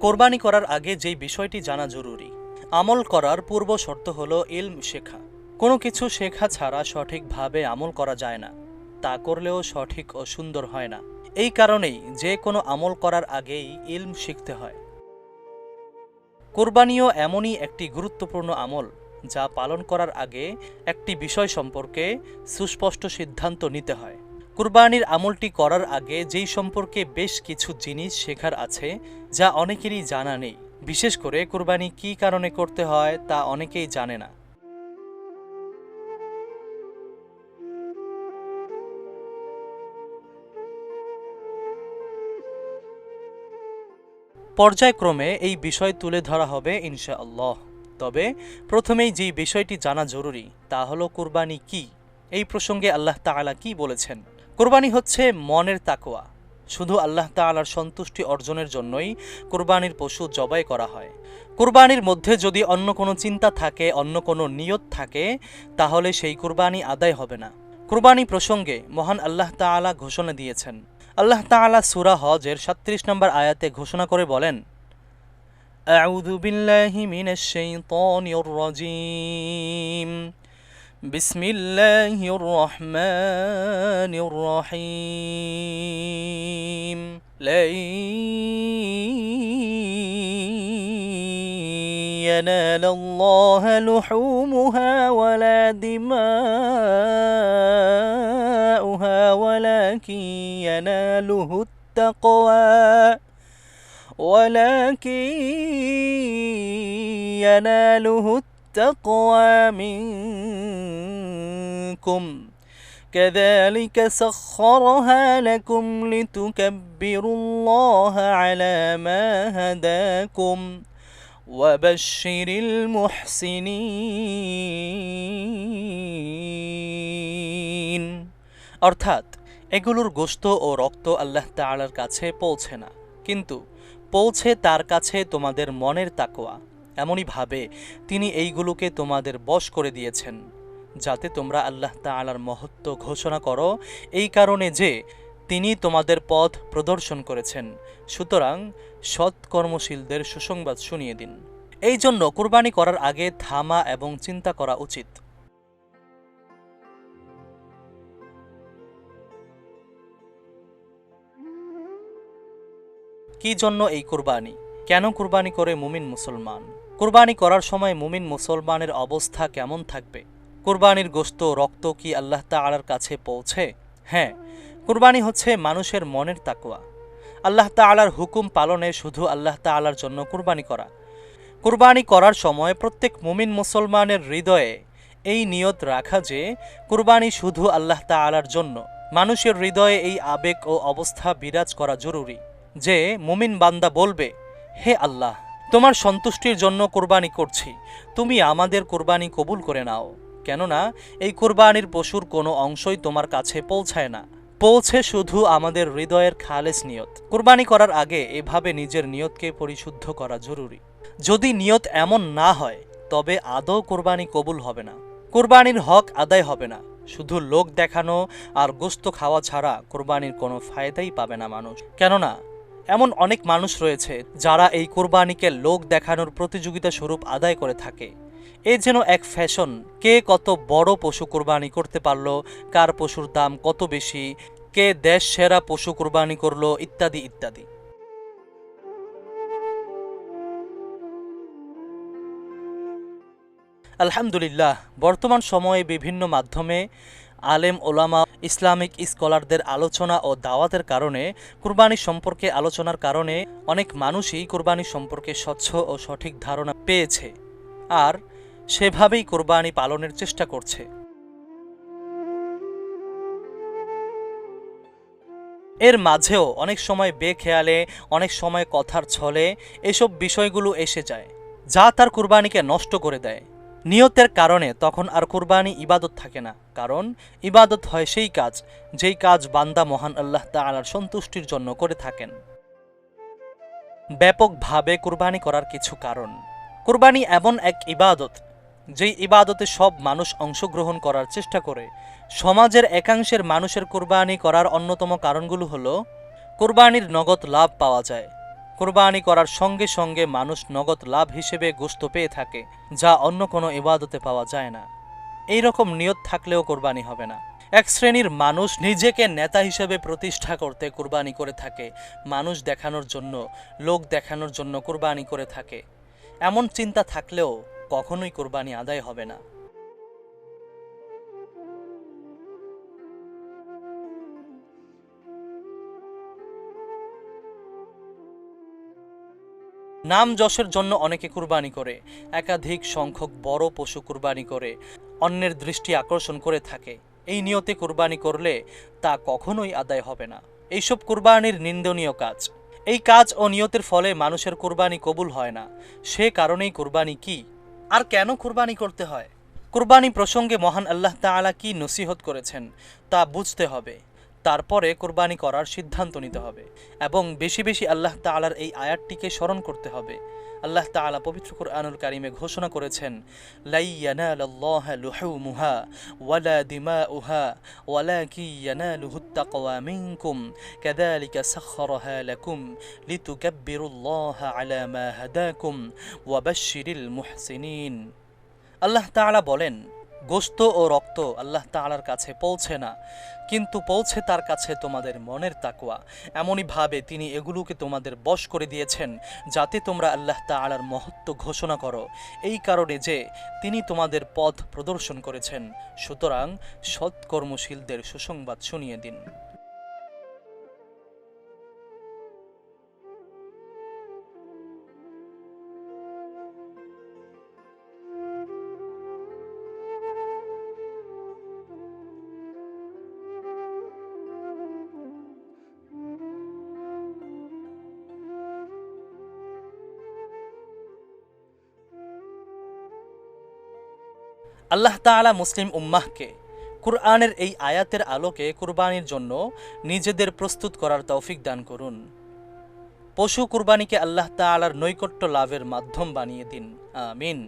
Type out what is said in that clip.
কোরবানি করার আগে যেই বিষয়টি জানা জরুরি, আমল করার পূর্ব শর্ত হল ইলম শেখা। কোনো কিছু শেখা ছাড়া সঠিকভাবে আমল করা যায় না। তা করলেও সঠিক ও সুন্দর হয় না। এই কারণেই যে কোনো আমল করার আগেই ইলম শিখতে হয়। কোরবানিও এমনই একটি গুরুত্বপূর্ণ আমল, যা পালন করার আগে একটি বিষয় সম্পর্কে সুস্পষ্ট সিদ্ধান্ত নিতে হয়। কুরবানির আমলটি করার আগে যেই সম্পর্কে বেশ কিছু জিনিস শেখার আছে, যা অনেকেরই জানা নেই। বিশেষ করে কুরবানি কী কারণে করতে হয়, তা অনেকেই জানে না। পর্যায়ক্রমে এই বিষয় তুলে ধরা হবে ইনশাআল্লাহ। তবে প্রথমেই যেই বিষয়টি জানা জরুরি, তা হলো কুরবানি কি? এই প্রসঙ্গে আল্লাহ তাআলা কি বলেছেন? কুরবানি হচ্ছে মনের তাকোয়া শুধু আল্লাহ তাআলার সন্তুষ্টি অর্জনের জন্যই কুরবানির পশু জবাই করা হয় কুরবানির মধ্যে যদি অন্য কোনো চিন্তা থাকে অন্য কোনো নিয়ত থাকে তাহলে সেই কুরবানি আদায় হবে না কুরবানি প্রসঙ্গে মহান আল্লাহ তাআলা ঘোষণা দিয়েছেন আল্লাহ তাআলা সূরা হজের সাত্রিশ নম্বর আয়াতে ঘোষণা করে বলেন أعوذ بالله من الشيطان الرجيم بسم الله الرحمن الرحيم. لن ينال الله لحومها ولا دماؤها ولكن يناله التقوى. ولكن يناله التقوى. منكم كذلك سخرها لكم لتكبروا الله على ما هداكم وبشر المحسنين অর্থাৎ এগুলোর গোশত ও রক্ত আল্লাহ তাআলার কাছে পৌঁছে না কিন্তু পৌঁছে তার কাছে তোমাদের মনের তাকোয়া এমনইভাবে তিনি এইগুলোকে তোমাদের বশ করে দিয়েছেন, যাতে তোমরা আল্লাহ তাআলার মহত্ব ঘোষণা করো এই কারণে যে তিনি তোমাদের পথ প্রদর্শন করেছেন। সুতরাং সৎ কর্মশীলদের সুসংবাদ শুনিয়ে দিন। এই জন্য কুরবানি করার আগে থামা এবং চিন্তা করা উচিত। কি জন্য এই কুরবানি? কেন কুরবানি করে মুমিন মুসলমান? কুরবানি করার সময় মুমিন মুসলমানের অবস্থা কেমন থাকবে? কুরবানির গোস্ত রক্ত কি আল্লাহ তাআলার কাছে পৌঁছে? হ্যাঁ কুরবানি হচ্ছে মানুষের মনের তাকুয়া আল্লাহ তাআলার হুকুম পালনে শুধু আল্লাহ তাআলার জন্য কুরবানি করা। কুরবানি করার সময় প্রত্যেক মুমিন মুসলমানের হৃদয়ে এই নিয়ত রাখা যে কুরবানি শুধু আল্লাহ তাআলার জন্য। মানুষের হৃদয়ে এই আবেগ ও অবস্থা বিরাজ করা জরুরি যে মুমিন বান্দা বলবে, হে আল্লাহ তোমার সন্তুষ্টির জন্য কোরবানি করছি। তুমি আমাদের কোরবানি কবুল করে নাও। কেননা, এই কোরবানির পশুর কোনো অংশই তোমার কাছে পৌঁছায় না। পৌঁছে শুধু আমাদের হৃদয়ের খালেস নিয়ত। কোরবানি করার আগে এভাবে নিজের নিয়তকে পরিশুদ্ধ করা জরুরি। যদি নিয়ত এমন না হয়, তবে আদৌ কোরবানি কবুল হবে না। কোরবানির হক আদায় হবে না। শুধু লোক দেখানো আর গোস্ত খাওয়া ছাড়া কোরবানির কোনো ফায়দাই পাবে না মানুষ। কেননা এমন অনেক মানুষ রয়েছে যারা এই কোরবানিকে লোক দেখানোর প্রতিযোগিতা স্বরূপ আদায় করে থাকে। এ যেন এক ফ্যাশন। কে কত বড় পশু কোরবানি করতে পারল, কার পশুর দাম কত বেশি, কে দেশ সেরা পশু কোরবানি করল, ইত্যাদি ইত্যাদি। আলহামদুলিল্লাহ, বর্তমান সময়ে বিভিন্ন মাধ্যমে আলেম ওলামা, ইসলামিক স্কলারদের আলোচনা ও দাওয়াতের কারণে, কুরবানি সম্পর্কে আলোচনার কারণে অনেক মানুষই কুরবানি সম্পর্কে স্বচ্ছ ও সঠিক ধারণা পেয়েছে আর সেভাবেই কোরবানি পালনের চেষ্টা করছে। এর মাঝেও অনেক সময় বেখেয়ালে, অনেক সময় কথার ছলে এসব বিষয়গুলো এসে যায়, যা তার কুরবানিকে নষ্ট করে দেয়। নিয়তের কারণে তখন আর কুরবানি ইবাদত থাকে না। কারণ, ইবাদত হয় সেই কাজ, যেই কাজ বান্দা মহান আল্লাহ তাআলার সন্তুষ্টির জন্য করে থাকেন। ব্যাপকভাবে কুরবানি করার কিছু কারণ। কুরবানি এমন এক ইবাদত, যেই ইবাদতে সব মানুষ অংশগ্রহণ করার চেষ্টা করে। সমাজের একাংশের মানুষের কুরবানি করার অন্যতম কারণগুলো হলো, কুরবানির নগদ লাভ পাওয়া যায়। কুরবানি করার সঙ্গে সঙ্গে মানুষ নগদ লাভ হিসেবে গোস্ত পেয়ে থাকে, যা অন্য কোনো ইবাদতে পাওয়া যায় না। এই রকম নিয়ত থাকলেও কোরবানি হবে না। এক শ্রেণির মানুষ নিজেকে নেতা হিসেবে প্রতিষ্ঠা করতে কুরবানি করে থাকে। মানুষ দেখানোর জন্য, লোক দেখানোর জন্য কোরবানি করে থাকে। এমন চিন্তা থাকলেও কখনোই কোরবানি আদায় হবে না। নাম যশের জন্য অনেকে কুরবানি করে। একাধিক সংখ্যক বড় পশু কুরবানি করে। অন্যের দৃষ্টি আকর্ষণ করে থাকে। এই নিয়তে কুরবানি করলে তা কখনোই আদায় হবে না। এইসব কুরবানির নিন্দনীয় কাজ। এই কাজ ও নিয়তের ফলে মানুষের কুরবানি কবুল হয় না। সে কারণেই কুরবানি কি? আর কেন কুরবানি করতে হয়? কুরবানি প্রসঙ্গে মহান আল্লাহ তাআলা কি নসিহত করেছেন তা বুঝতে হবে। তারপরে কোরবানি করার সিদ্ধান্ত নিতে হবে এবং বেশি বেশি আল্লাহ তাআলার এই আয়াতটিকে স্মরণ করতে হবে। আল্লাহ তাআলা পবিত্র কুরআনুল কারিমে ঘোষণা করেছেন লুহুমুহা ওয়ালা দিমাউহা ওয়ালাকি ইয়ানালুহুত তাকওয়া মিনকুম, কাযালিকা সাখখারাহা লাকুম লিতুকাব্বিরুল্লাহ আলা মা হাদাকুম ওয়া বাশশিরিল মুহসিনিন। আল্লাহ তাআলা বলেন গোস্ত ও রক্ত আল্লাহ তাআলার কাছে পৌঁছে না, কিন্তু পৌঁছে তার কাছে তোমাদের মনের তাকুয়া এমনইভাবে তিনি এগুলোকে তোমাদের বশ করে দিয়েছেন, যাতে তোমরা আল্লাহ তাআলার মহত্ব ঘোষণা করো। এই কারণে যে তিনি তোমাদের পথ প্রদর্শন করেছেন। সুতরাং সৎকর্মশীলদের সুসংবাদ শুনিয়ে দিন। আল্লাহ তালা মুসলিম উম্মাহকে কুরআনের এই আয়াতের আলোকে কুরবানির জন্য নিজেদের প্রস্তুত করার তৌফিক দান করুন। পশু কুরবানিকে আল্লাহ তালার নৈকট্য লাভের মাধ্যম বানিয়ে দিন। আমিন।